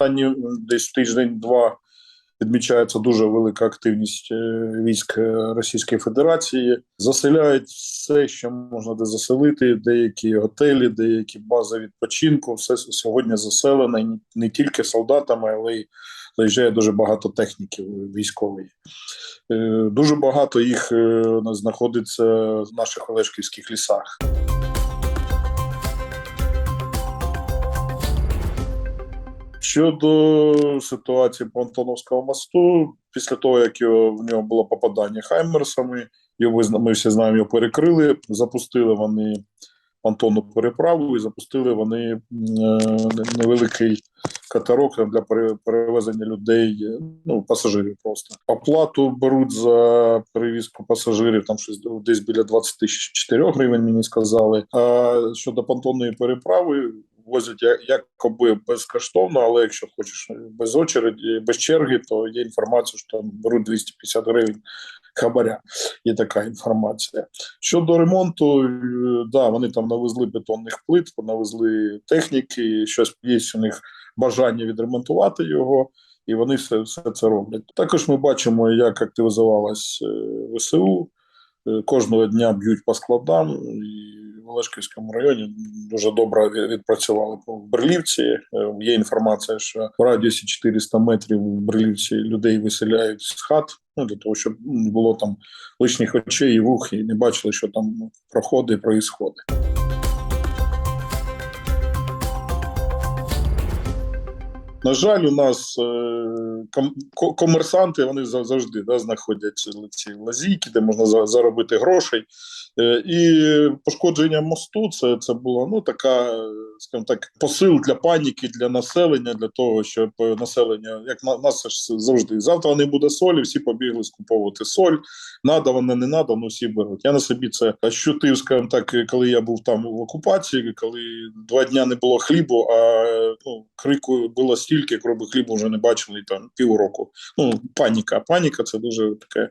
останні десь тиждень-два відмічається дуже велика активність е, військ е, Російської Федерації. Заселяють все, що можна де заселити. Деякі готелі, деякі бази відпочинку. Все сьогодні заселено не- тільки солдатами, але й заїжджає дуже багато техніки військової. Е, Дуже багато їх знаходиться в наших Олешківських лісах. Щодо ситуації по Антоновському мосту, після того як його, в нього було попадання хаймерсами, його ми всі знаємо, його перекрили, запустили вони Антонну переправу і запустили вони е, невеликий катерок для пере- перевезення людей, е, ну пасажирів просто. Оплату беруть за перевізку пасажирів, там щось десь біля 24 гривень, мені сказали. А щодо понтонної переправи, возять якоби безкоштовно, але якщо хочеш без очереді, без черги, то є інформація, що там беруть 250 гривень хабаря. Є така інформація. Щодо ремонту, е, да, вони там навезли бетонних плит, навезли техніки, щось є у них бажання відремонтувати його. І вони все, все це роблять. Також ми бачимо, як активізувалась е, ВСУ. Е, Кожного дня б'ють по складам. Олешківському районі дуже добре відпрацювали в Берлівці. Е, Є інформація, що в радіусі 400 метрів в Берлівці людей виселяють з хат, ну для того, щоб не було там лишніх очей і вух, і не бачили, що там проходить проїсходить. На жаль, у нас е, ком- комерсанти вони завжди да, знаходять ці, лазійки, де можна заробити грошей. Е, і пошкодження мосту це, це була ну така, скажімо так, посил для паніки для населення, для того, щоб е, населення, як на нас ж завжди, завтра не буде солі, всі побігли скуповувати соль. Надо вона не надо, ну всі беруть. Я на собі це ощутив, скажімо так, коли я був там в окупації, коли два дня не було хлібу, а ну, крику було стільки, кроби хлібу вже не бачили там півроку. Ну, паніка. Паніка це дуже таке.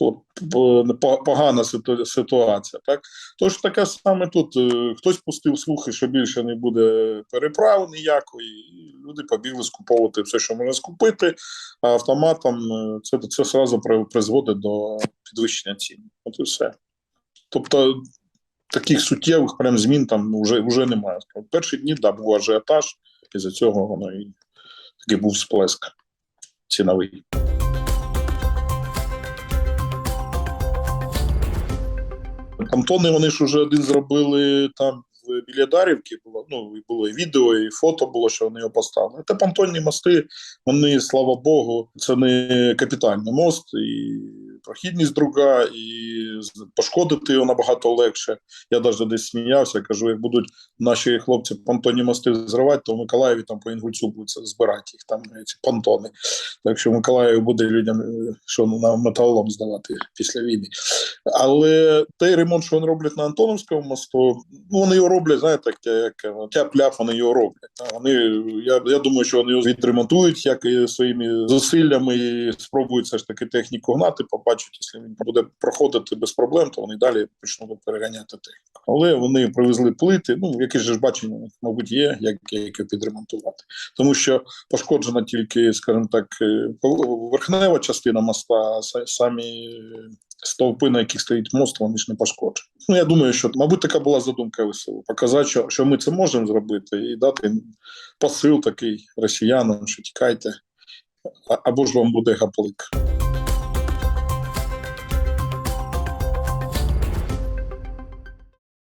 по- Погана ситуація, так тож таке саме тут. Е, Хтось пустив слухи, що більше не буде переправ ніякої, і люди побігли скуповувати все, що можна скупити, а автоматом е, це, це сразу призводить до підвищення цін. От і все. Тобто таких суттєвих прям змін там вже, вже немає. Перші дні да, був ажіотаж, і за цього воно і такий був сплеск ціновий. Антони вони ж уже один зробили там в біля Дарівки. Було ну було і відео, і фото було, що вони його поставили. Та понтонні мости, вони, слава Богу, це не капітальний мост, і прохідність друга, і пошкодити його набагато легше. Я навіть десь сміявся, кажу, як будуть наші хлопці понтонні мости зривати, то в Миколаєві там по Інгульцю будуть збирати їх там ці понтони. Так що в Миколаєві буде людям е, що на металолом здавати після війни. Але той ремонт, що вони роблять на Антоновському мосту, ну вони його роблять, знаєте, як, тяп-ляп вони його роблять. Вони, я, я думаю, що вони його відремонтують як і своїми зусиллями і спробують все ж таки техніку гнати, побачать, якщо він буде проходити без проблем, то вони далі почнуть переганяти техніку. Але вони привезли плити, ну якесь же ж бачення, мабуть, є, як, як підремонтувати. Тому що пошкоджена тільки, скажімо так, е, верхнева частина моста, а самі стовпи, на яких стоїть мост, вони ж не пошкоджені. Ну я думаю, що мабуть така була задумка ВСУ. Показати, що, що ми це можемо зробити, і дати посил такий росіянам, що тікайте, або ж вам буде гаплик.